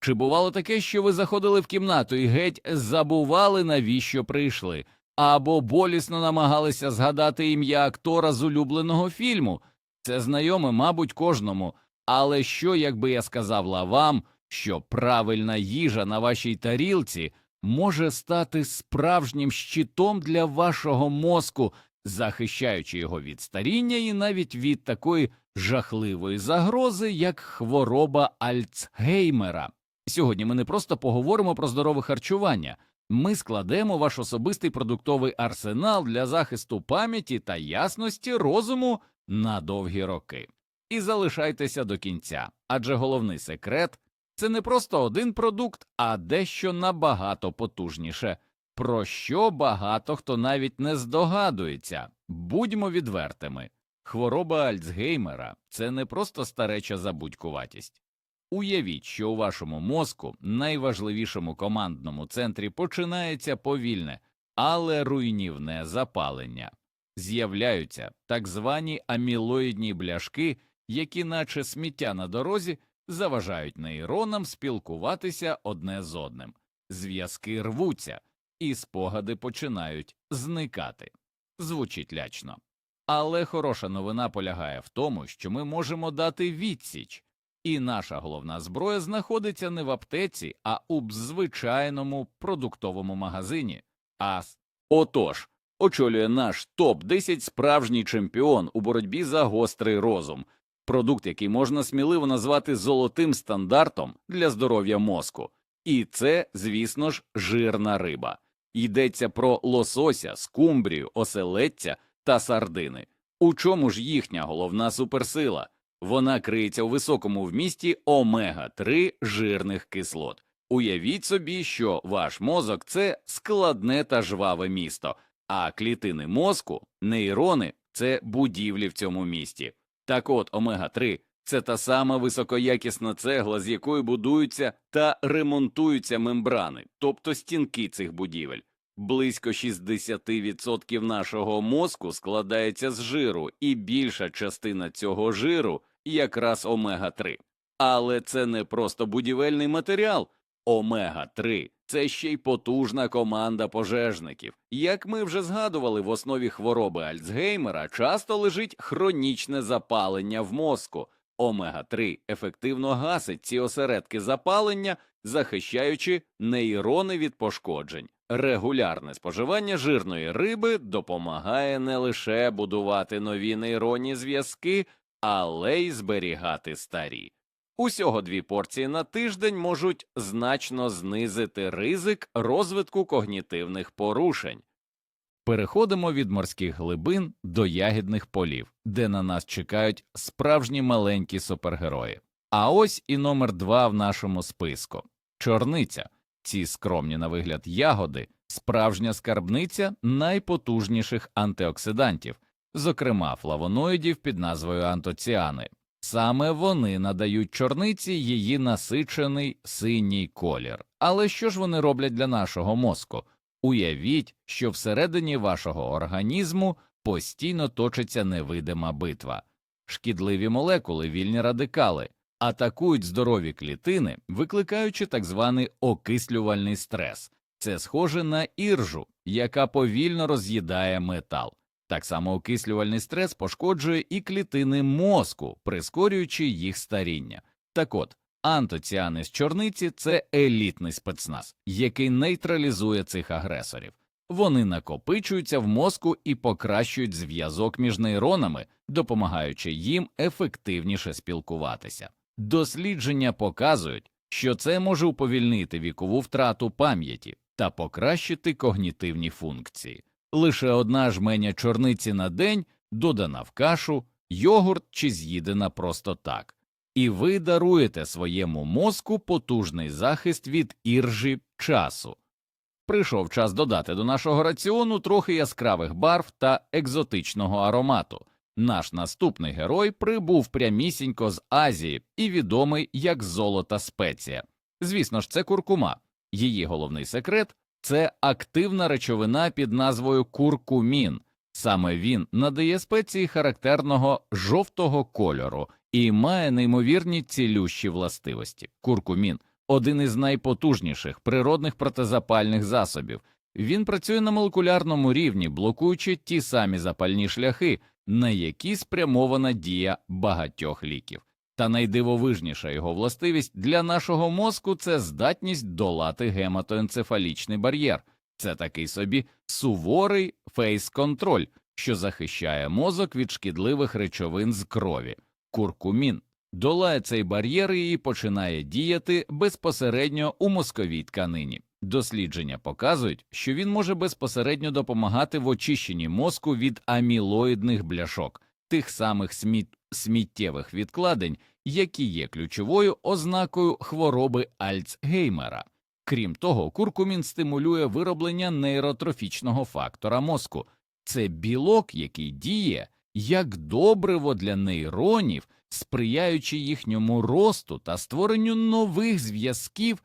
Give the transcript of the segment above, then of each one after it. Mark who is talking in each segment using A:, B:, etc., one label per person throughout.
A: Чи бувало таке, що ви заходили в кімнату і геть забували, навіщо прийшли, або болісно намагалися згадати ім'я актора з улюбленого фільму? Це знайоме, мабуть, кожному. Але що, якби я сказав вам, що правильна їжа на вашій тарілці може стати справжнім щитом для вашого мозку, захищаючи його від старіння і навіть від такої жахливої загрози, як хвороба Альцгеймера. Сьогодні ми не просто поговоримо про здорове харчування, ми складемо ваш особистий продуктовий арсенал для захисту пам'яті та ясності розуму на довгі роки. І залишайтеся до кінця, адже головний секрет це не просто один продукт, а дещо набагато потужніше, про що багато хто навіть не здогадується. Будьмо відвертими. Хвороба Альцгеймера це не просто стареча забудькуватість. Уявіть, що у вашому мозку, найважливішому командному центрі, починається повільне, але руйнівне запалення. З'являються так звані амілоїдні бляшки, які, наче сміття на дорозі, заважають нейронам спілкуватися одне з одним. Зв'язки рвуться, і спогади починають зникати. Звучить лячно. Але хороша новина полягає в тому, що ми можемо дати відсіч, і наша головна зброя знаходиться не в аптеці, а у звичайному продуктовому магазині. АС. Отож, очолює наш топ 10 справжній чемпіон у боротьбі за гострий розум, продукт, який можна сміливо назвати золотим стандартом для здоров'я мозку. І це, звісно ж, жирна риба. Йдеться про лосося, скумбрію, оселедця та сардини. У чому ж їхня головна суперсила? Вона криється у високому вмісті омега-3 жирних кислот. Уявіть собі, що ваш мозок це складне та жваве місто, а клітини мозку, нейрони це будівлі в цьому місті. Так от омега-3 це та сама високоякісна цегла, з якої будуються та ремонтуються мембрани, тобто стінки цих будівель. Близько 60% нашого мозку складається з жиру, і більша частина цього жиру якраз омега-3. Але це не просто будівельний матеріал. Омега-3 це ще й потужна команда пожежників. Як ми вже згадували, в основі хвороби Альцгеймера часто лежить хронічне запалення в мозку. Омега-3 ефективно гасить ці осередки запалення, захищаючи нейрони від пошкоджень. Регулярне споживання жирної риби допомагає не лише будувати нові нейронні зв'язки, але й зберігати старі. Усього дві порції на тиждень можуть значно знизити ризик розвитку когнітивних порушень. Переходимо від морських глибин до ягідних полів, де на нас чекають справжні маленькі супергерої. А ось і номер два в нашому списку чорниця. Ці скромні на вигляд ягоди, справжня скарбниця найпотужніших антиоксидантів, зокрема флавоноїдів під назвою антоціани. Саме вони надають чорниці її насичений синій колір. Але що ж вони роблять для нашого мозку? Уявіть, що всередині вашого організму постійно точиться невидима битва, шкідливі молекули, вільні радикали, атакують здорові клітини, викликаючи так званий окислювальний стрес. Це схоже на іржу, яка повільно роз'їдає метал. Так само окислювальний стрес пошкоджує і клітини мозку, прискорюючи їх старіння. Так от, антоціани з чорниці це елітний спецназ, який нейтралізує цих агресорів. Вони накопичуються в мозку і покращують зв'язок між нейронами, допомагаючи їм ефективніше спілкуватися. Дослідження показують, що це може уповільнити вікову втрату пам'яті та покращити когнітивні функції. Лише одна жменя чорниці на день додана в кашу, йогурт чи з'їдена просто так, і ви даруєте своєму мозку потужний захист від іржі часу. Прийшов час додати до нашого раціону трохи яскравих барв та екзотичного аромату. Наш наступний герой прибув прямісінько з Азії і відомий як золота спеція. Звісно ж, це куркума. Її головний секрет це активна речовина під назвою куркумін. Саме він надає спеції характерного жовтого кольору і має неймовірні цілющі властивості. Куркумін один із найпотужніших природних протизапальних засобів. Він працює на молекулярному рівні, блокуючи ті самі запальні шляхи, на які спрямована дія багатьох ліків. Та найдивовижніша його властивість для нашого мозку це здатність долати гематоенцефалічний бар'єр. Це такий собі суворий фейс-контроль, що захищає мозок від шкідливих речовин з крові. Куркумін долає цей бар'єр і починає діяти безпосередньо у мозковій тканині. Дослідження показують, що він може безпосередньо допомагати в очищенні мозку від амілоїдних бляшок, тих самих сміт... сміттєвих відкладень, які є ключовою ознакою хвороби Альцгеймера. Крім того, куркумін стимулює вироблення нейротрофічного фактора мозку. Це білок, який діє як добриво для нейронів, сприяючи їхньому росту та створенню нових зв'язків.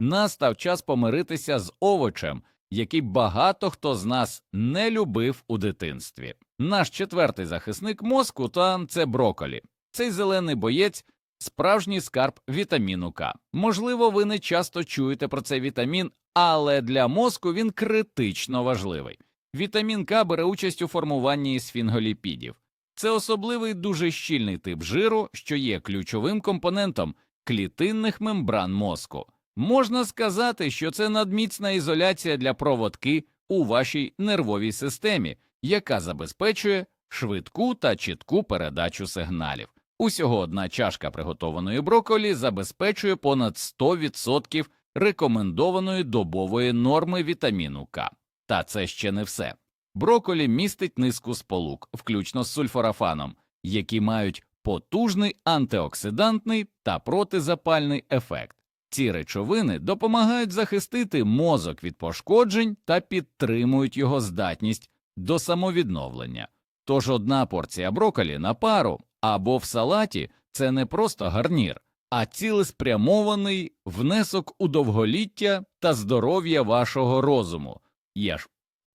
A: Настав час помиритися з овочем, який багато хто з нас не любив у дитинстві. Наш четвертий захисник мозку та це броколі. Цей зелений боєць справжній скарб вітаміну К. Можливо, ви не часто чуєте про цей вітамін, але для мозку він критично важливий. Вітамін К бере участь у формуванні сфінголіпідів. Це особливий дуже щільний тип жиру, що є ключовим компонентом клітинних мембран мозку. Можна сказати, що це надміцна ізоляція для проводки у вашій нервовій системі, яка забезпечує швидку та чітку передачу сигналів. Усього одна чашка приготованої брокколі забезпечує понад 100% рекомендованої добової норми вітаміну К. Та це ще не все. Брокколі містить низку сполук, включно з сульфорафаном, які мають потужний антиоксидантний та протизапальний ефект. Ці речовини допомагають захистити мозок від пошкоджень та підтримують його здатність до самовідновлення. Тож одна порція брокколі на пару або в салаті це не просто гарнір, а цілеспрямований внесок у довголіття та здоров'я вашого розуму. Є ж.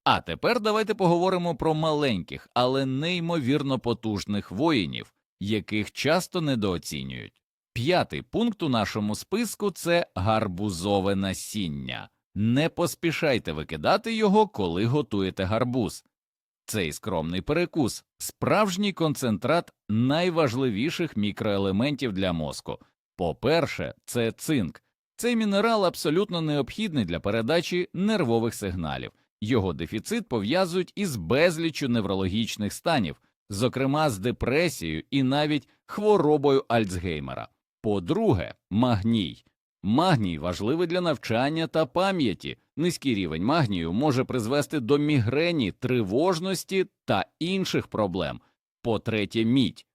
A: А тепер давайте поговоримо про маленьких, але неймовірно потужних воїнів, яких часто недооцінюють. П'ятий пункт у нашому списку це гарбузове насіння. Не поспішайте викидати його, коли готуєте гарбуз. Цей скромний перекус справжній концентрат найважливіших мікроелементів для мозку. По-перше, це цинк. Цей мінерал абсолютно необхідний для передачі нервових сигналів. Його дефіцит пов'язують із безліччю неврологічних станів, зокрема з депресією і навіть хворобою Альцгеймера. По-друге, магній. Магній важливий для навчання та пам'яті. Низький рівень магнію може призвести до мігрені, тривожності та інших проблем. По-третє, мідь.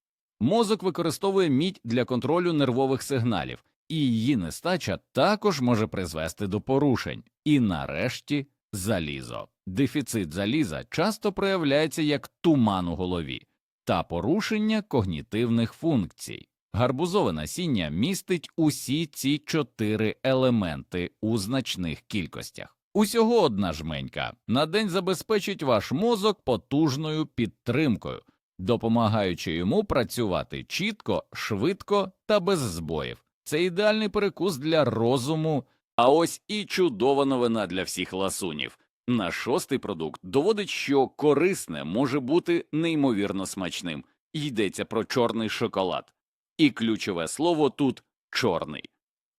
A: Мозок використовує мідь для контролю нервових сигналів, і її нестача також може призвести до порушень. І нарешті залізо. Дефіцит заліза часто проявляється як туман у голові та порушення когнітивних функцій. Гарбузове насіння містить усі ці чотири елементи у значних кількостях. Усього одна жменька на день забезпечить ваш мозок потужною підтримкою, допомагаючи йому працювати чітко, швидко та без збоїв. Це ідеальний перекус для розуму, а ось і чудова новина для всіх ласунів. Наш шостий продукт доводить, що корисне може бути неймовірно смачним. Йдеться про чорний шоколад. І ключове слово тут чорний.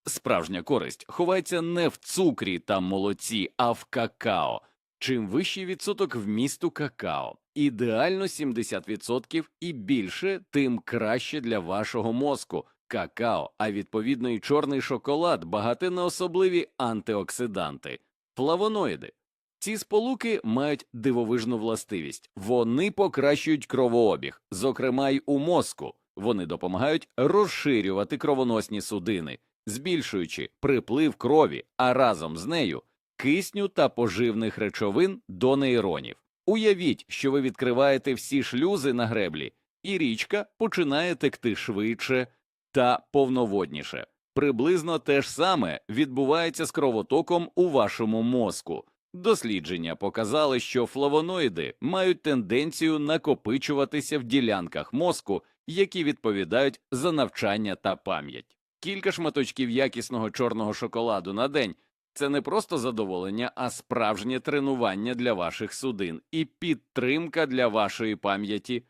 A: Справжня користь ховається не в цукрі та молоці, а в какао. Чим вищий відсоток вмісту какао, ідеально 70% і більше, тим краще для вашого мозку. Какао, а відповідно і чорний шоколад багатий на особливі антиоксиданти, флавоноїди. Ці сполуки мають дивовижну властивість, вони покращують кровообіг, зокрема й у мозку. Вони допомагають розширювати кровоносні судини, збільшуючи приплив крові, а разом з нею кисню та поживних речовин до нейронів. Уявіть, що ви відкриваєте всі шлюзи на греблі, і річка починає текти швидше та повноводніше. Приблизно те ж саме відбувається з кровотоком у вашому мозку. Дослідження показали, що флавоноїди мають тенденцію накопичуватися в ділянках мозку, які відповідають за навчання та пам'ять. Кілька шматочків якісного чорного шоколаду на день це не просто задоволення, а справжнє тренування для ваших судин і підтримка для вашої пам'яті.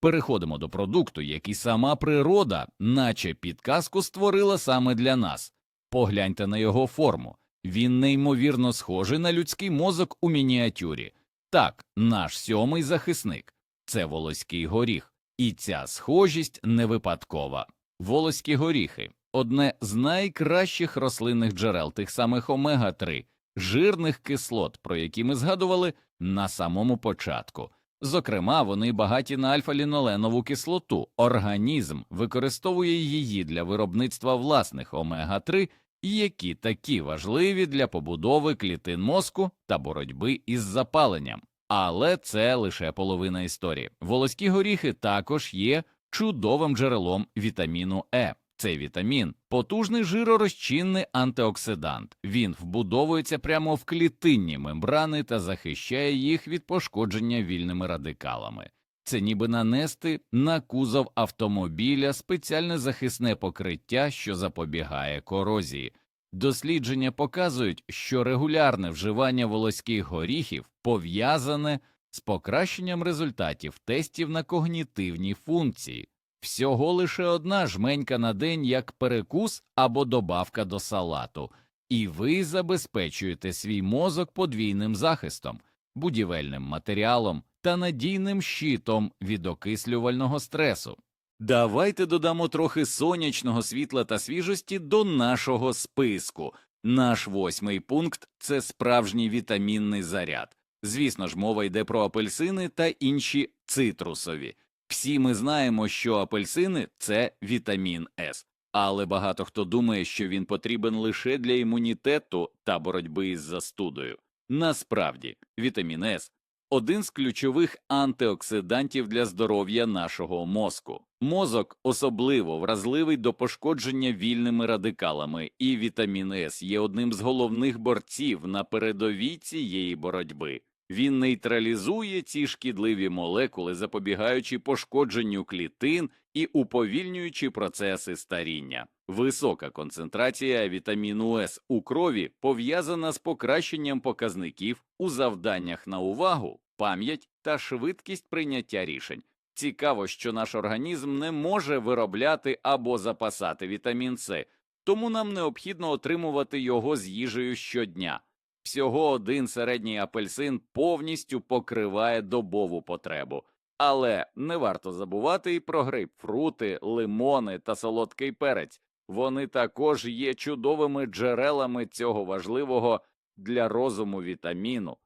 A: Переходимо до продукту, який сама природа, наче підказку, створила саме для нас. Погляньте на його форму. Він неймовірно схожий на людський мозок у мініатюрі. Так, наш сьомий захисник це волоський горіх, і ця схожість не випадкова. Волоські горіхи одне з найкращих рослинних джерел тих самих омега 3 жирних кислот, про які ми згадували на самому початку. Зокрема, вони багаті на альфа-ліноленову кислоту. Організм використовує її для виробництва власних омега 3 які такі важливі для побудови клітин мозку та боротьби із запаленням. Але це лише половина історії. Волоські горіхи також є чудовим джерелом вітаміну Е. Цей вітамін потужний жиророзчинний антиоксидант. Він вбудовується прямо в клітинні мембрани та захищає їх від пошкодження вільними радикалами. Це ніби нанести на кузов автомобіля спеціальне захисне покриття, що запобігає корозії. Дослідження показують, що регулярне вживання волоських горіхів пов'язане з покращенням результатів тестів на когнітивні функції. Всього лише одна жменька на день як перекус або добавка до салату, і ви забезпечуєте свій мозок подвійним захистом, будівельним матеріалом та надійним щитом від окислювального стресу. Давайте додамо трохи сонячного світла та свіжості до нашого списку. Наш восьмий пункт це справжній вітамінний заряд. Звісно ж, мова йде про апельсини та інші цитрусові. Всі ми знаємо, що апельсини це вітамін С, але багато хто думає, що він потрібен лише для імунітету та боротьби із застудою. Насправді, вітамін С один з ключових антиоксидантів для здоров'я нашого мозку. Мозок особливо вразливий до пошкодження вільними радикалами, і вітамін С є одним з головних борців на передовій цієї боротьби. Він нейтралізує ці шкідливі молекули, запобігаючи пошкодженню клітин і уповільнюючи процеси старіння. Висока концентрація вітаміну С у крові пов'язана з покращенням показників у завданнях на увагу, пам'ять та швидкість прийняття рішень. Цікаво, що наш організм не може виробляти або запасати вітамін С, тому нам необхідно отримувати його з їжею щодня. Всього один середній апельсин повністю покриває добову потребу. Але не варто забувати і про грейпфрути, лимони та солодкий перець. Вони також є чудовими джерелами цього важливого для розуму вітаміну.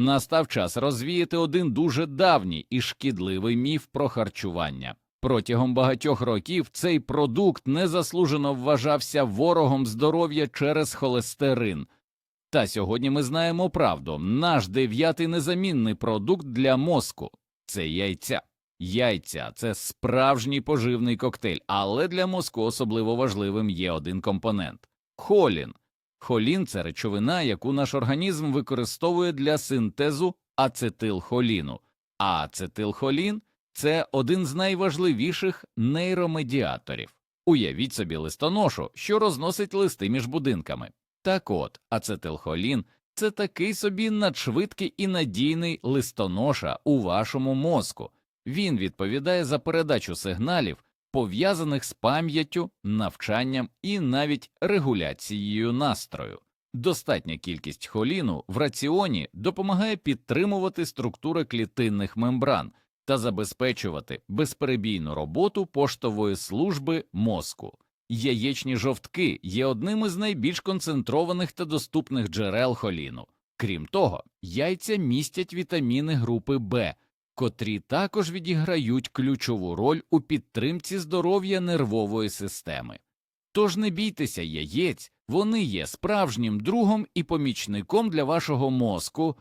A: Настав час розвіяти один дуже давній і шкідливий міф про харчування. Протягом багатьох років цей продукт незаслужено вважався ворогом здоров'я через холестерин. Та сьогодні ми знаємо правду наш дев'ятий незамінний продукт для мозку це яйця. Яйця це справжній поживний коктейль, але для мозку особливо важливим є один компонент холін. Холін це речовина, яку наш організм використовує для синтезу ацетилхоліну, а ацетилхолін це один з найважливіших нейромедіаторів. Уявіть собі листоношу, що розносить листи між будинками. Так от, ацетилхолін це такий собі надшвидкий і надійний листоноша у вашому мозку. Він відповідає за передачу сигналів, пов'язаних з пам'яттю, навчанням і навіть регуляцією настрою. Достатня кількість холіну в раціоні допомагає підтримувати структури клітинних мембран та забезпечувати безперебійну роботу поштової служби мозку. Яєчні жовтки є одним із найбільш концентрованих та доступних джерел холіну. Крім того, яйця містять вітаміни групи Б, котрі також відіграють ключову роль у підтримці здоров'я нервової системи. Тож не бійтеся яєць, вони є справжнім другом і помічником для вашого мозку,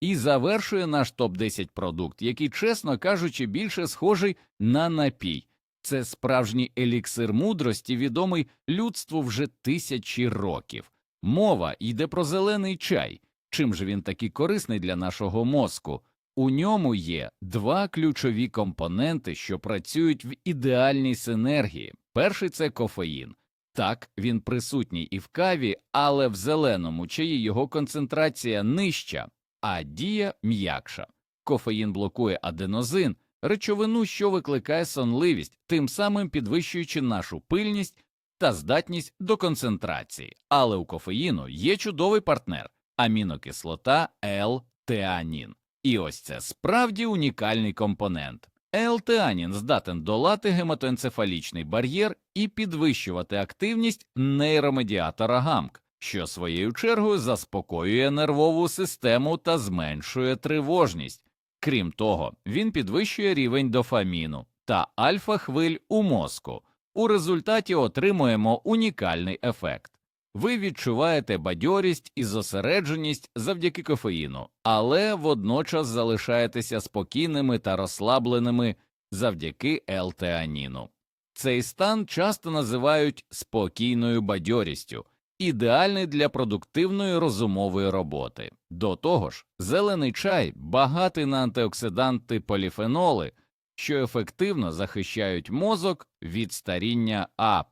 A: і завершує наш топ 10 продукт, який, чесно кажучи, більше схожий на напій. Це справжній еліксир мудрості, відомий людству вже тисячі років. Мова йде про зелений чай. Чим же він такий корисний для нашого мозку? У ньому є два ключові компоненти, що працюють в ідеальній синергії. Перший це кофеїн. Так, він присутній і в каві, але в зеленому чаї його концентрація нижча, а дія м'якша. Кофеїн блокує аденозин, речовину, що викликає сонливість, тим самим підвищуючи нашу пильність та здатність до концентрації. Але у кофеїну є чудовий партнер амінокислота L-теанін. І ось це справді унікальний компонент. L-теанін здатен долати гематоенцефалічний бар'єр і підвищувати активність нейромедіатора ГАМК, що своєю чергою заспокоює нервову систему та зменшує тривожність. Крім того, він підвищує рівень дофаміну та альфа-хвиль у мозку. У результаті отримуємо унікальний ефект. Ви відчуваєте бадьорість і зосередженість завдяки кофеїну, але водночас залишаєтеся спокійними та розслабленими завдяки L-теаніну. Цей стан часто називають спокійною бадьорістю, ідеальний для продуктивної розумової роботи. До того ж, зелений чай багатий на антиоксиданти поліфеноли, що ефективно захищають мозок від старіння А.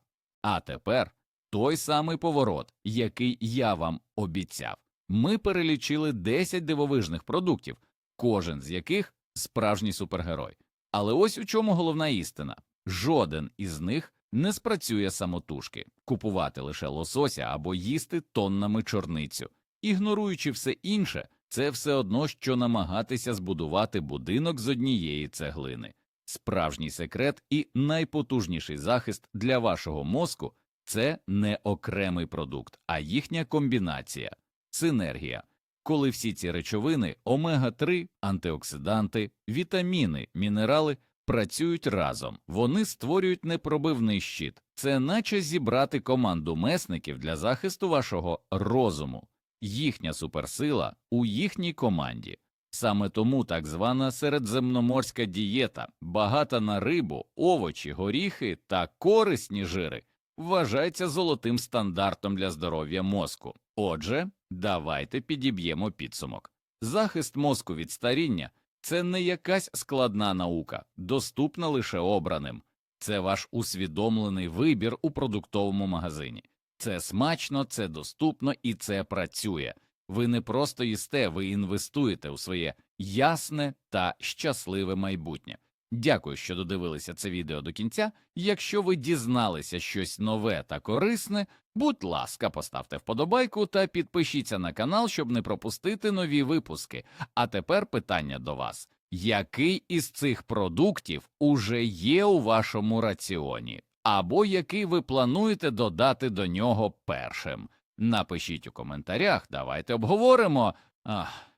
A: А тепер той самий поворот, який я вам обіцяв. Ми перелічили 10 дивовижних продуктів, кожен з яких справжній супергерой. Але ось у чому головна істина жоден із них не спрацює самотужки купувати лише лосося або їсти тоннами чорницю. Ігноруючи все інше, це все одно, що намагатися збудувати будинок з однієї цеглини. Справжній секрет і найпотужніший захист для вашого мозку це не окремий продукт, а їхня комбінація, синергія. Коли всі ці речовини, омега-3, антиоксиданти, вітаміни, мінерали працюють разом, вони створюють непробивний щит. Це наче зібрати команду месників для захисту вашого розуму, їхня суперсила у їхній команді. Саме тому так звана середземноморська дієта, багата на рибу, овочі, горіхи та корисні жири, вважається золотим стандартом для здоров'я мозку. Отже, давайте підіб'ємо підсумок. Захист мозку від старіння це не якась складна наука, доступна лише обраним. Це ваш усвідомлений вибір у продуктовому магазині. Це смачно, це доступно і це працює. Ви не просто їсте, ви інвестуєте у своє ясне та щасливе майбутнє. Дякую, що додивилися це відео до кінця. Якщо ви дізналися щось нове та корисне, будь ласка, поставте вподобайку та підпишіться на канал, щоб не пропустити нові випуски. А тепер питання до вас: який із цих продуктів уже є у вашому раціоні, або який ви плануєте додати до нього першим? Напишіть у коментарях, давайте обговоримо. Ах,